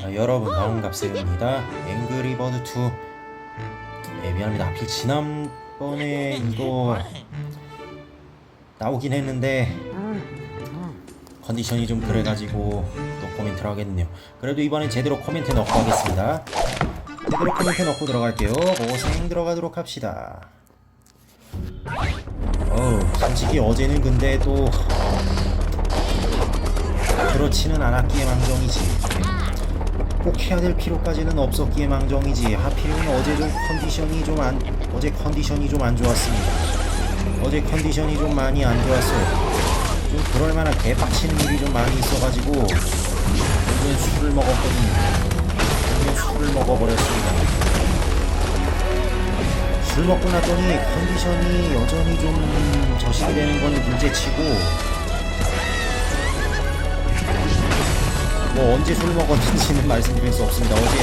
자, 여러분 반갑습니다. 앵그리버드 2. 예, 미안합니다. 하필 지난번에 이거 나오긴 했는데 컨디션이 좀 그래가지고 또 코멘트를 하겠네요. 그래도 이번엔 제대로 코멘트 넣고 하겠습니다. 제대로 코멘트 넣고 들어갈게요. 고생 들어가도록 합시다. 어우, 솔직히 어제는 근데 또 그렇지는 않았기에 망정이지. 꼭 해야 될 필요까지는 없었기에 망정이지. 하필이면 어제 좀 컨디션이 좀 안, 어제 컨디션이 좀 안 좋았습니다. 어제 컨디션이 좀 많이 안 좋았어요. 좀 그럴 만한 개빡치는 일이 좀 많이 있어가지고, 오늘 술을 먹었거든요. 오늘 술을 먹어버렸습니다. 술 먹고 났더니 컨디션이 여전히 좀 저식이 되는 거는 둘째치고, 뭐 언제 술 먹었는지는 말씀드릴 수 없습니다. 어제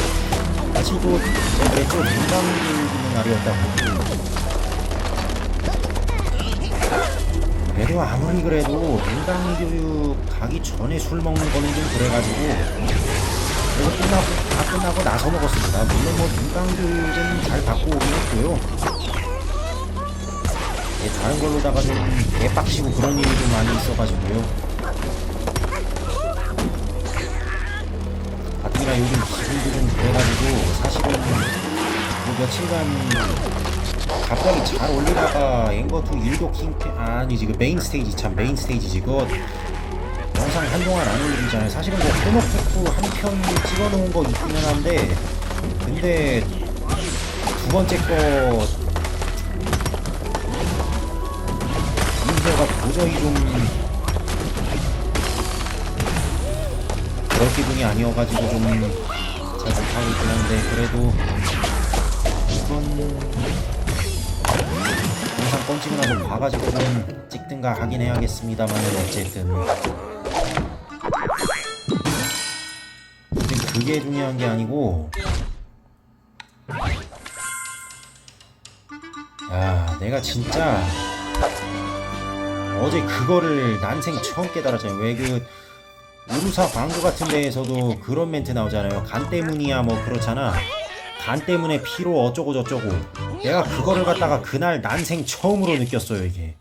제가 그랬죠. 민감기 있는 날이었다고. 그래도 아무리 그래도 민감이 교육 가기 전에 술 먹는 거는 좀 그래가지고 그래서 끝나고 다 끝나고 나서 먹었습니다. 물론 뭐 민감 교육은 잘 받고 오긴 했고요. 예, 다른 걸로다가 좀 개빡치고 그런 좀 많이 있어가지고요. 가뜩이나 요즘 좀 그래가지고 사실은 뭐 며칠간 갑자기 잘 올리다가 앵거투 일도 킹 아니지 그 메인 스테이지 참 메인 스테이지지. 그거 영상 한동안 안 올리잖아요. 사실은 뭐 코너쿠쿠 한편 찍어놓은 거 있기는 한데 근데 두 번째 거 문제가 도저히 좀 그럴 기분이 아니어가지고 좀 잘 못하고 있긴 한데 그래도 이건 영상 뻥치고 나서 봐가지고 좀 찍든가 하긴 해야겠습니다만은 어쨌든. 지금 그게 중요한 게 아니고. 야 내가 진짜 어제 그거를 난생 처음 깨달았잖아요. 왜그 우루사 광고 같은 데에서도 그런 멘트 나오잖아요. 간 때문이야 뭐 그렇잖아. 간 때문에 피로 어쩌고 저쩌고. 내가 그거를 갖다가 그날 난생 처음으로 느꼈어요 이게.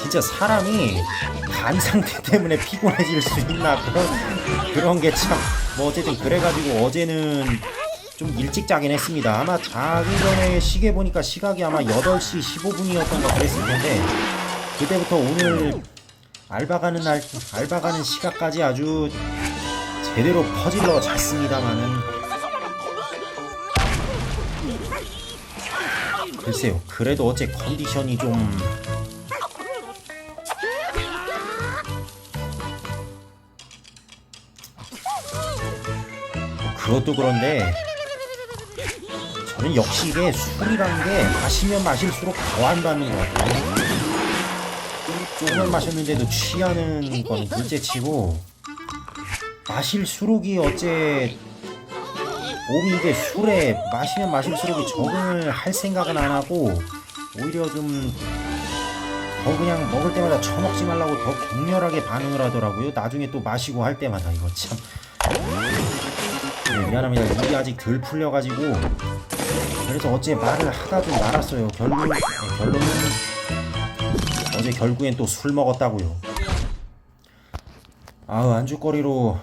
진짜 사람이 간 상태 때문에 피곤해질 수 있나 그런 그런 게 참 뭐 어쨌든 그래가지고 어제는 좀 일찍 자긴 했습니다. 아마 자기 전에 시계 보니까 시각이 아마 8시 15분이었던 가 그랬을 텐데 그때부터 오늘 알바 가는 날 알바 가는 시간까지 아주 제대로 퍼질러 잤습니다마는 글쎄요 그래도 어째 컨디션이 좀 그것도 그런데 저는 역시 이게 술이라는 게 마시면 마실수록 더한다는 것 같아요. 조금만 마셨는데도 취하는 건 둘째치고 마실 수록이 어째 몸이 이게 술에 마시면 마실수록 적응을 할 생각은 안 하고 오히려 좀 더 그냥 먹을 때마다 처먹지 말라고 더 격렬하게 반응을 하더라고요. 나중에 또 마시고 할 때마다 이거 참 네, 미안합니다. 입이 아직 덜 풀려가지고 그래서 어째 말을 하다 좀 말았어요. 결론 네, 결론은 어제 결국엔 또 술 먹었다고요. 아우 안주거리로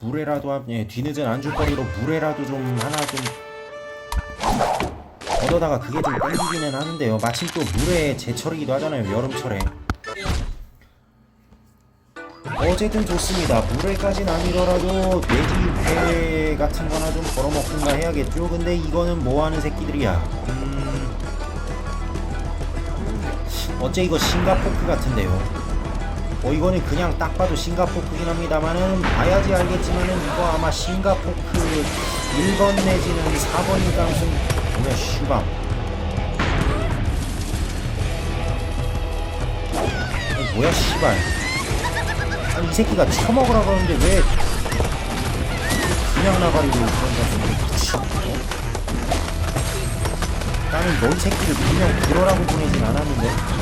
물에라도 한- 예, 뒤늦은 안주거리로 물에라도 좀 하나 좀 얻어다가 그게 좀 땡기기는 하는데요. 마침 또 물에 제철이기도 하잖아요. 여름철에. 어쨌든 좋습니다. 물에까지는 아니더라도 돼지 회 같은 거나 좀 벌어먹든가 해야겠죠. 근데 이거는 뭐 하는 새끼들이야. 음... 어째 이거 싱가포크 같은데요. 어 이거는 그냥 딱 봐도 싱가포크긴 합니다만은 봐야지 알겠지만은 이거 아마 싱가포크 1번 내지는 4번일 가능성이 뭐야 슈밤 아니 뭐야 씨발 아니 이 새끼가 처먹으라 그러는데 왜 그냥 나가리고 그런 거 미친 어? 나는 너희 새끼를 분명 그러라고 보내진 않았는데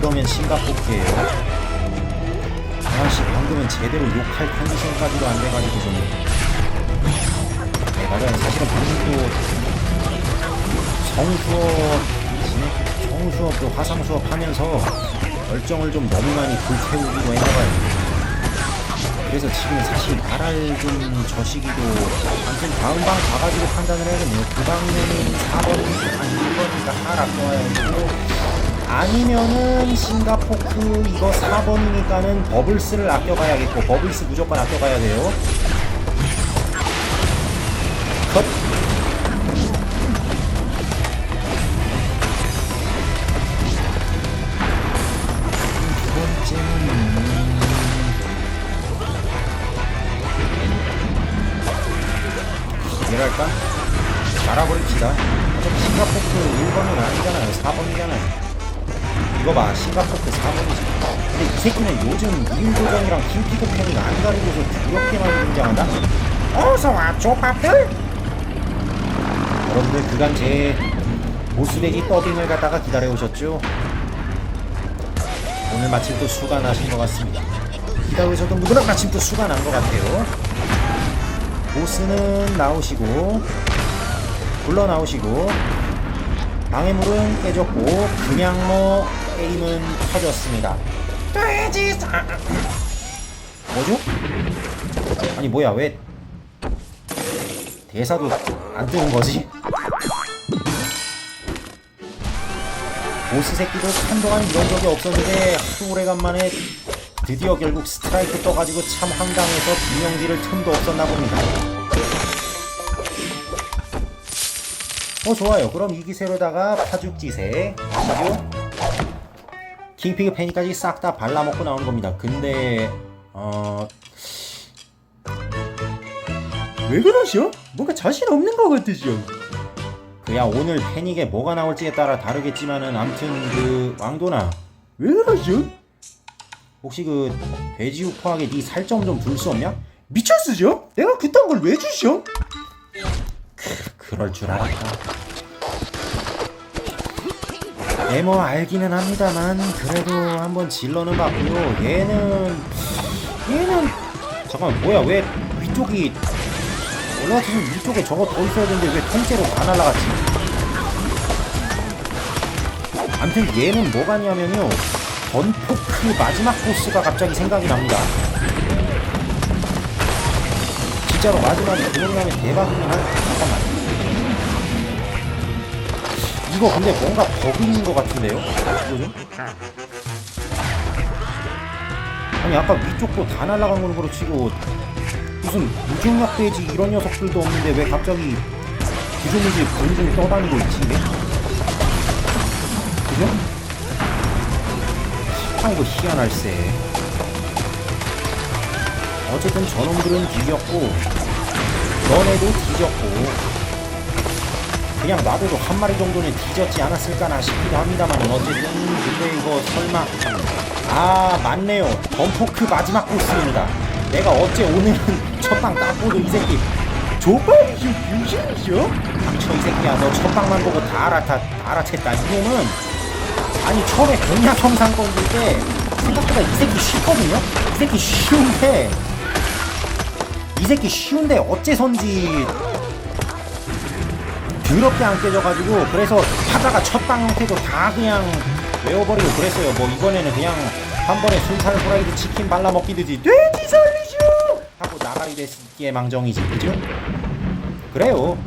이러면 싱가포르예요. 아씨 방금은 제대로 욕할 컨디션까지도 안 돼가지고 좀. 네 맞아요. 사실은 방금도 정수업 진행 정수업 또 화상 수업 하면서 열정을 좀 너무 많이 불태우기도 했나봐요. 그래서 지금 사실 말할 좀 저 시기도 아무튼 다음 방 가가지고 판단을 해야겠네요. 그 방면은 4번 아니 1번이니까 하나 아껴야 되고 아니면은 싱가포크 이거 4번이니까는 버블스를 아껴가야겠고 버블스 무조건 아껴가야 돼요. 이거 봐. 싱가포르 4번이지. 근데 이 새끼는 요즘 이윤도전이랑 김피고 팬이 안 가리고서 두렵게만 등장한다? 어서와, 조밥들! 여러분들 그간 제 보스대기 더빙을 갖다가 기다려오셨죠? 오늘 마침 또 수가 나신 것 같습니다. 기다려오셨던 분들은 마침 또 수가 난 것 같아요. 보스는 나오시고 불러 나오시고 방해물은 깨졌고 그냥 뭐 게임은 터졌습니다. 돼지 사 뭐죠? 아니 뭐야 왜 대사도 안 뜨는 거지? 보스 새끼도 한동안 이런 적이 없었는데 하도 오래간만에 드디어 결국 스트라이크 떠가지고 참 황당해서 비명지를 틈도 없었나 봅니다. 어 좋아요. 그럼 이 기세로다가 파죽지세 하시죠. 킹피그 페니까지 싹 다 발라먹고 나오는 겁니다. 근데 어... 왜 그러시오? 뭔가 자신 없는 것 같으시오. 그야 오늘 패닉에 뭐가 나올지에 따라 다르겠지만은 암튼 그 왕도나 왜 그러시오? 혹시 그 돼지 우파하게 네 살점 좀 둘 수 없냐? 미쳤으죠? 내가 그딴 걸 왜 주셔? 그럴 줄 알았다. 네, 뭐 알기는 합니다만 그래도 한번 질러는 봤고요. 얘는 얘는 잠깐 뭐야 왜 위쪽이 올라갔으면 위쪽에 저거 더 있어야 되는데 왜 통째로 다 날라갔지? 암튼 얘는 뭐가 냐면요 건포크 마지막 보스가 갑자기 생각이 납니다 진짜로 마지막에 그놈 나면 대박이긴 한 잠깐만 이거 근데 뭔가 버그인 것 같은데요? 뭐죠? 아니 아까 위쪽도 다 날아간 거는 그렇치고 무슨 무중력 돼지 이런 녀석들도 없는데 왜 갑자기 구조물들이 붕붕 떠다니고 있지 이게? 그죠? 아이고 희한할세 어쨌든 저놈들은 뒤졌고 너네도 뒤졌고 그냥 놔둬도 한 마리 정도는 뒤졌지 않았을까나 싶기도 합니다만 어쨌든 근데 이거 설마 아 맞네요. 덤포크 마지막 보스입니다. 내가 어째 오늘은 첫방 딱 보도 이 새끼 조밥이죠 유신이죠? 닥쳐 이 새끼야. 너 첫방만 보고 다 알아 다 다 알아챘다. 이거는 아니 처음에 공략 영상 건들 때 생각보다 이 새끼 쉽거든요? 이 새끼 쉬운데 이 새끼 쉬운데 어째선지 더럽게 안 깨져가지고 그래서 하다가 첫방 형태도 다 그냥 외워버리고 그랬어요. 뭐 이번에는 그냥 한 번에 순살 후라이드 치킨 발라 먹기듯이 돼지 살리쇼 하고 나가리 됐기에 망정이지. 그죠? 그래요.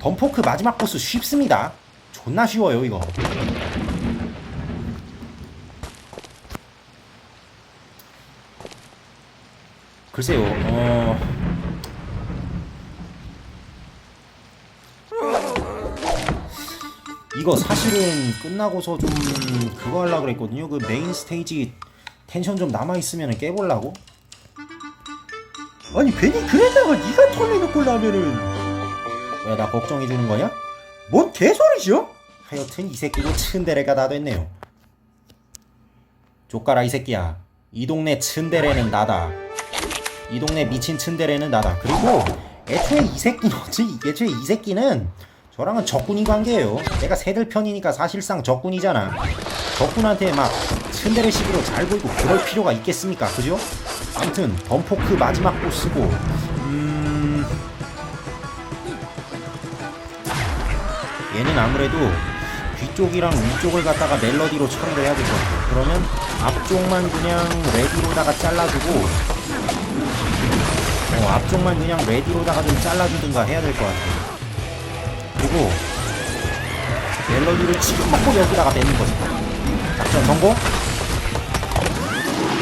덤포크 마지막 보스 쉽습니다. 존나 쉬워요 이거. 글쎄요 어... 이거 사실은 끝나고서 좀 그거 하려고 그랬거든요. 그 메인 스테이지 텐션 좀 남아있으면 깨보려고. 아니 괜히 그랬다가 네가 털려놓고 나면은 왜 나 걱정해주는 거냐? 뭔 개소리죠? 하여튼 이 새끼도 츤데레가 다 됐네요. 조까라 이 새끼야. 이 동네 츤데레는 나다. 이 동네 미친 츤데레는 나다. 그리고 애초에 이 새끼는 어찌 애초에 이 새끼는 저랑은 적군인 관계예요. 내가 새들 편이니까 사실상 적군이잖아. 적군한테 막 츤데레식으로 잘 보이고 그럴 필요가 있겠습니까? 그죠? 아무튼 덤포크 마지막 보스고 음... 얘는 아무래도 뒤쪽이랑 위쪽을 갖다가 멜로디로 처리를 해야 될 것 같아요. 그러면 앞쪽만 그냥 레디로다가 잘라주고 어, 앞쪽만 그냥 레디로다가 좀 잘라주든가 해야 될 것 같아요. 그리고 멜로디를 지금 먹고 여기다가 뱉는 거지. 작전 성공?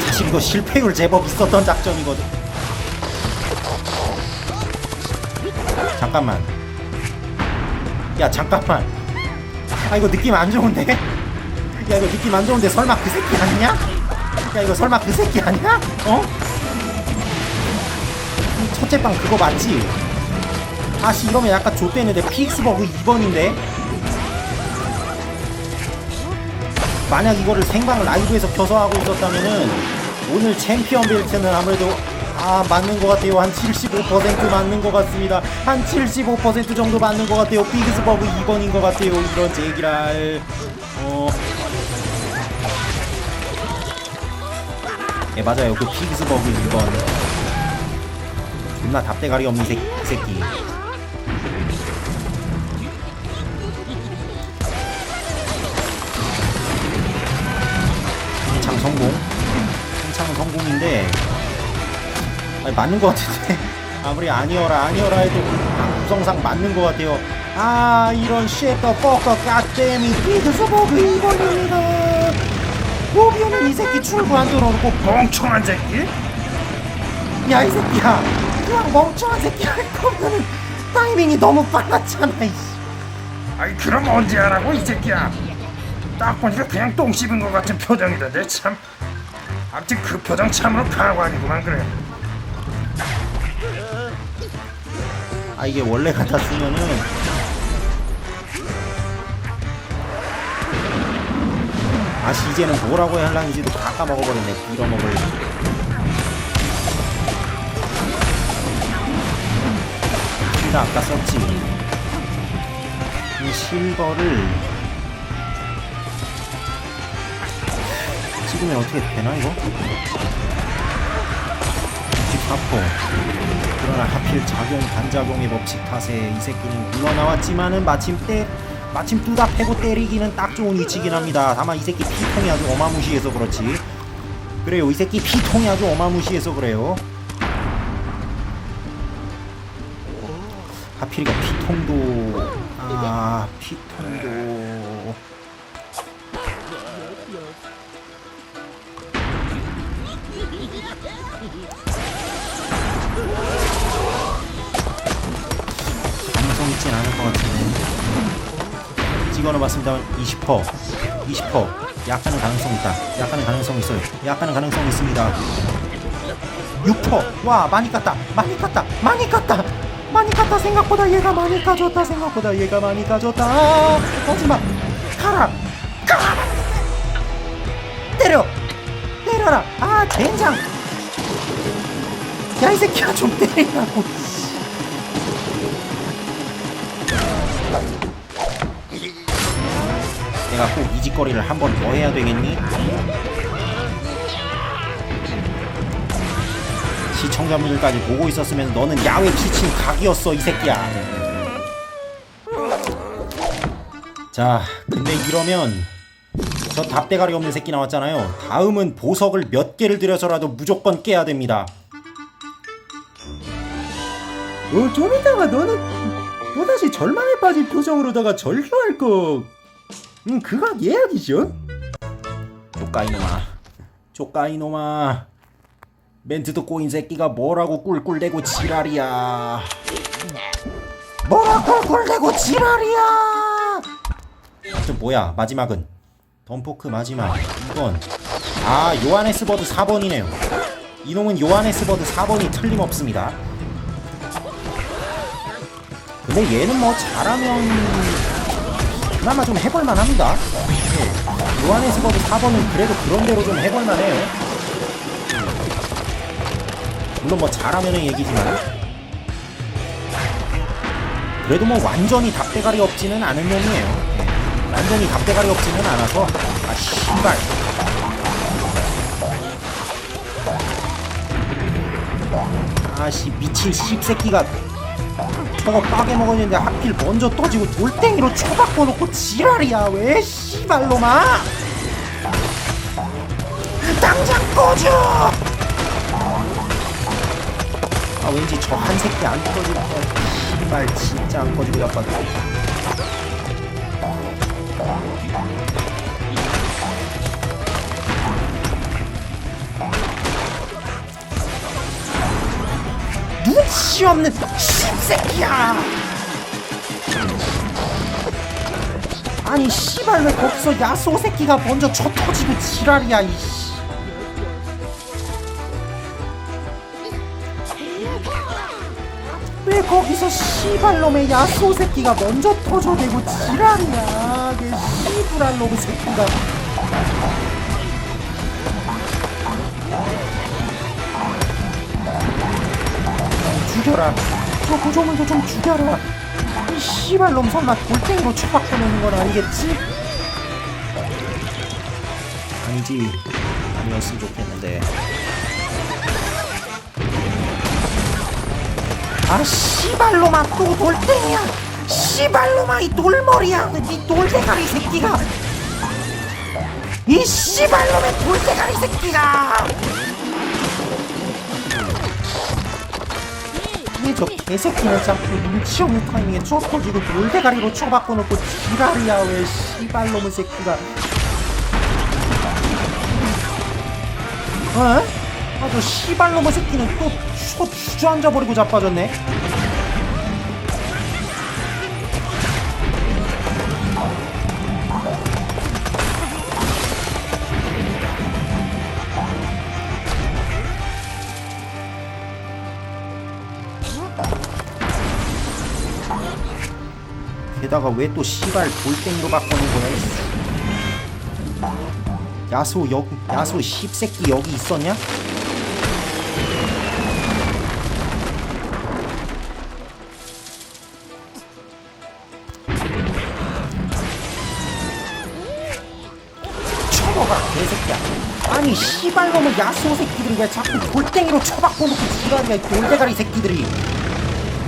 사실 이거 실패율 제법 있었던 작전이거든. 잠깐만. 야 잠깐만. 아 이거 느낌 안 좋은데? 야 이거 느낌 안 좋은데 설마 그 새끼 아니냐? 야 이거 설마 그 새끼 아니야? 어? 첫째 방 그거 맞지? 아씨 이러면 약간 좆되는데 피익스버그 2번인데? 만약 이거를 생방 라이브에서 켜서 하고 있었다면은 오늘 챔피언 벨트는 아무래도 아 맞는 것 같아요. 한 75% 맞는 것 같습니다. 한 75% 정도 맞는 것 같아요. 피익스버그 2번인 것 같아요. 이런 제기랄. 어... 예 맞아요. 그 피익스버그 2번. 존나 답대가리 없는 새, 새끼 성공? 한창 성공인데 아니, 맞는 것 같은데. 아무리 아니어라 아니어라 해도 그 구성상 맞는 것 같아요. 아 이런 쉐터 퍼커 갓데미 피드스버그 2번입니다. 로비오는 이 새끼 출구 안 들어놓고 멍청한 새끼? 야 이 새끼야. 그냥 멍청한 새끼 할 거면은 타이밍이 너무 빨랐잖아 이씨. 아이 그럼 언제 하라고 이 새끼야 딱 보니까 그냥 똥 씹은 것 같은 표정이던데 참. 아무튼 그 표정 참으로 가관이구만 그래. 아 이게 원래 쓰면은 아씨 이제는 뭐라고 해야 할랑인지도 다 까먹어버렸네 빌어먹을. 실다 아까 썼지. 이 실버를 찍으면 어떻게 되나 이거? 94포 그러나 하필 작용 반작용의 법칙 탓에 이 새끼는 물러나왔지만은 마침 때 마침 뚜다 패고 때리기는 딱 좋은 위치긴 합니다. 다만 이 새끼 피통이 아주 어마무시해서 그렇지. 그래요 이 새끼 피통이 아주 어마무시해서 그래요. 하필 이거 피통도 아 피통도 있진 않을 것 같은데. 찍어놓았습니다. 20% 20% 약간의 가능성 있다. 약간의 가능성 있어요. 약간의 가능성 있습니다. 6%와 많이 깠다. 많이 깠다. 많이 깠다. 많이 깠다. 생각보다 얘가 많이 까줬다. 생각보다 얘가 많이 까줬다. 아, 하지마 가라. 가라. 때려. 때려라. 아 젠장. 야 이 새끼야 좀 때리라고 내가 꼭 이 짓거리를 한 번 더 해야 되겠니? 시청자분들까지 보고 있었으면 너는 야외 키친 각이었어 이 새끼야. 자 근데 이러면 저 답대가리 없는 새끼 나왔잖아요. 다음은 보석을 몇 개를 들여서라도 무조건 깨야 됩니다. 어, 좀 이따가 너는 또다시 절망에 빠진 표정으로다가 절규할 거 음, 그건 예약이죠. 쪼까 이놈아, 쪼까 이놈아. 멘트 듣고 인 새끼가 뭐라고 꿀꿀대고 지랄이야. 뭐라 꿀꿀대고 지랄이야. 저 뭐야 마지막은 덤포크 마지막 이건 아 요하네스버드 4번이네요. 이놈은 요하네스버드 4번이 틀림없습니다. 근데 얘는 뭐 잘하면 그나마 좀 해볼만 합니다. 예. 요한에스버드 4번은 그래도 그런 대로 좀 해볼만 해요. 물론 뭐 잘하면은 얘기지만. 그래도 뭐 완전히 답대가리 없지는 않은 놈이에요. 예. 완전히 답대가리 없지는 않아서 아 씨발. 아씨 미친 씹새끼가 저거 빠개 먹었는데 하필 먼저 떠지고 돌덩이로 쳐박고 놓고 지랄이야. 왜 씨발놈아 당장 꺼져! 아 왠지 저 한 새끼 안 꺼질 것 같아 씨발 진짜 안 꺼지고 약간 눈치 없는 씹새끼야. 아니 씨발 왜 거기서 야소 새끼가 먼저 쳐 터지고 지랄이야 이씨. 왜 거기서 씨발놈의 야소 새끼가 먼저 터져대고 지랄이야 그 씨부랄 놈의 새끼가 죽여라. 저 구조물도 좀 죽여라. 이 씨발 놈 설마 골땡이로 쳐박고내는 건 아니겠지? 아니지 아니었으면 좋겠는데. 아 씨발 놈아 또 돌덩이야. 씨발 놈아 이 돌머리야. 이 돌대가리 새끼가. 이 씨발 놈의 돌대가리 새끼가 왜저 개새끼를 자꾸 눈치 없는 타이밍에 쳐 터지고 돌대가리로 쳐박고 놓고 지랄이야 왜 씨발놈의 새끼가 어? 아저 씨발놈의 새끼는 또 주, 주저앉아버리고 자빠졌네 게다가 왜 또 씨발 돌덩이로 바꾸는 거야 이 야수 여기 야수 씹새끼 여기 있었냐? 쳐먹어라 개새끼야. 아니 씨발놈의 야수 새끼들이 왜 자꾸 돌덩이로 쳐박고 놓고 지랄이야 이 돌대가리 새끼들이.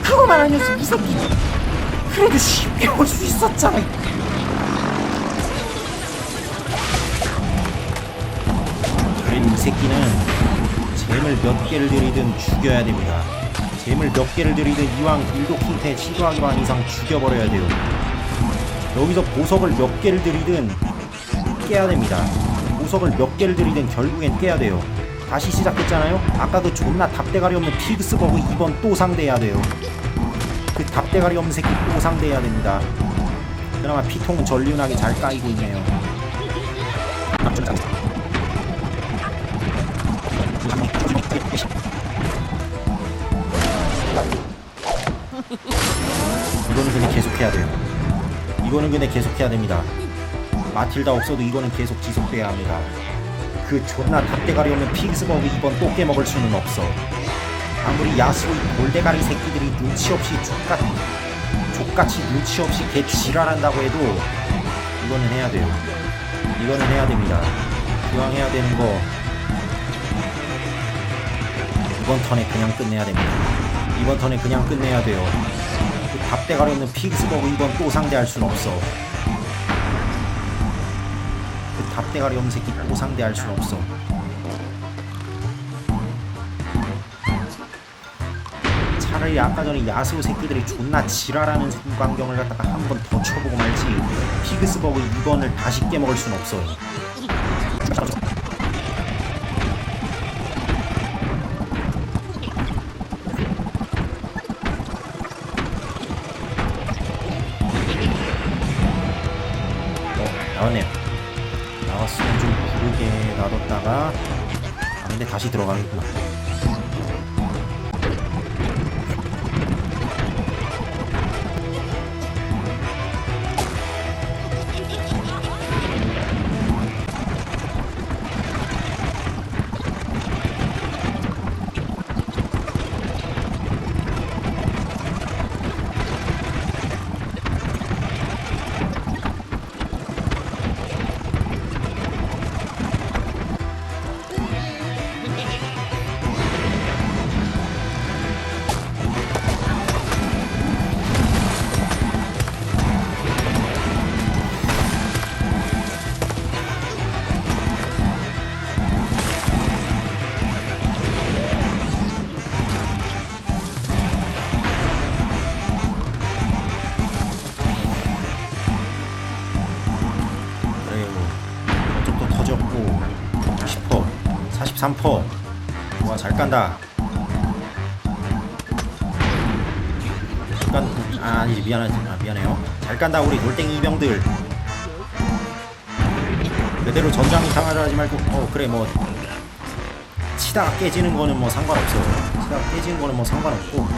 그거만 아니었으면 이 새끼 그래도 쉽게 올 수 있었잖아. 그래 이 새끼는 잼을 몇 개를 들이든 죽여야 됩니다. 잼을 몇 개를 들이든 이왕 일도킹태 시도하기 반 이상 죽여버려야 돼요. 여기서 보석을 몇 개를 들이든 깨야 됩니다. 보석을 몇 개를 들이든 결국엔 깨야 돼요. 다시 시작했잖아요. 아까 그 존나 답대가리 없는 피그스 버그 2번 또 상대해야 돼요. 그 답대가리 없는 새끼 또 상대해야 됩니다. 그나마 피통은 전륜하게 잘 까이고 있네요. 이거는 근데 계속해야 돼요. 이거는 근데 계속해야 됩니다. 마틸다 없어도 이거는 계속 지속돼야 합니다. 그 존나 답대가리 없는 피그스버그 이번 또 깨먹을 수는 없어. 아무리 야수의 골대가리 새끼들이 눈치 없이 족같, 족같이 눈치 없이 개 지랄한다고 해도 이거는 해야 돼요. 이거는 해야 됩니다. 기왕 해야 되는 거 이번 턴에 그냥 끝내야 됩니다. 이번 턴에 그냥 끝내야 돼요. 그 답대가리 없는 피그스버그 이번 또 상대할 순 없어. 그 답대가리 없는 새끼 또 상대할 순 없어. 차라리 아까 전에 야수 새끼들이 존나 지랄하는 광경을 갖다가 한 번 더 쳐보고 말지 피그스버그 2번을 다시 깨먹을 순 없어요. 어, 나왔네요. 나왔으면 좀 구르게 놔뒀다가 아 근데 다시 들어가겠구나. 33%. 와, 잘 깐다. 깐, 아, 아니지, 미안하지. 아, 미안해요. 잘 깐다, 우리 돌덩이 이병들. 그대로 전장이 당하려 하지 말고, 어, 그래, 뭐. 치다가 깨지는 거는 뭐 상관없어. 치다가 깨지는 거는 뭐 상관없고.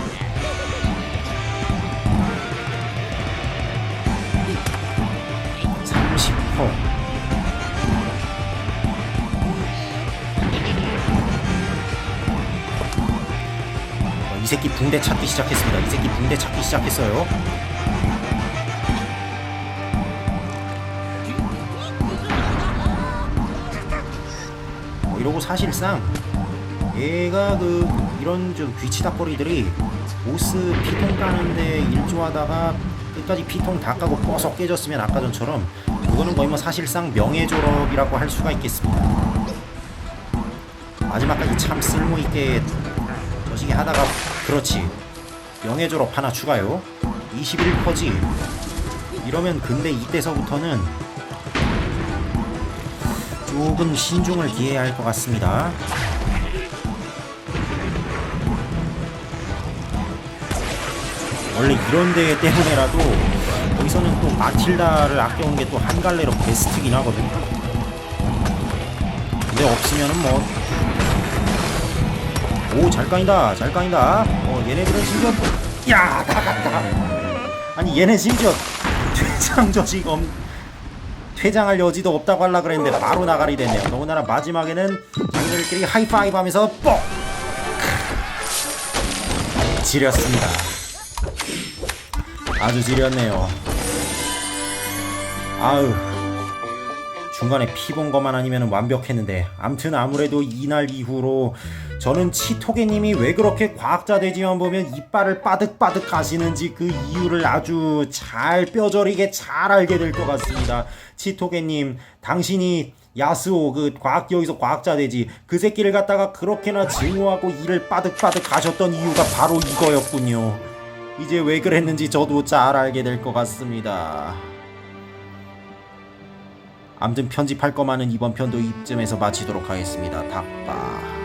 새끼 붕대 찾기 시작했습니다. 이 새끼 붕대 찾기 시작했어요. 어, 이러고 사실상 얘가 그 이런 좀 귀치다거리들이 보스 피통 까는데 일조하다가 끝까지 피통 다 까고 뻐석 깨졌으면 아까 전처럼 그거는 거의 뭐 사실상 명예 졸업이라고 할 수가 있겠습니다. 마지막까지 참 쓸모 있게 저시기 하다가 그렇지 명예 졸업 하나 추가요. 21퍼지 이러면 근데 이때서부터는 조금 신중을 기해야 할 것 같습니다. 원래 이런 데 때문에라도 여기서는 또 마틸다를 아껴온 게 또 한 갈래로 베스트긴 하거든. 근데 없으면은 뭐. 오, 잘 까인다, 잘 까인다. 어, 얘네들은 심지어. 야, 나갔다. 아니, 얘네 심지어 퇴장 저식 없. 퇴장할 여지도 없다고 하려 그랬는데 바로 나가리 됐네요. 더군다나 마지막에는 자기들끼리 하이파이브 하면서 뻑! 지렸습니다. 아주 지렸네요. 아우. 중간에 피 본 것만 아니면 완벽했는데 암튼 아무래도 이날 이후로 저는 치토게님이 왜 그렇게 과학자 되지만 보면 이빨을 빠득빠득 하시는지 그 이유를 아주 잘 뼈저리게 잘 알게 될 것 같습니다. 치토게님 당신이 야스오 그 과학 여기서 과학자 되지 그 새끼를 갖다가 그렇게나 증오하고 이를 빠득빠득 하셨던 이유가 바로 이거였군요. 이제 왜 그랬는지 저도 잘 알게 될 것 같습니다. 암튼 편집할 거만은 이번 편도 이쯤에서 마치도록 하겠습니다. 닭바.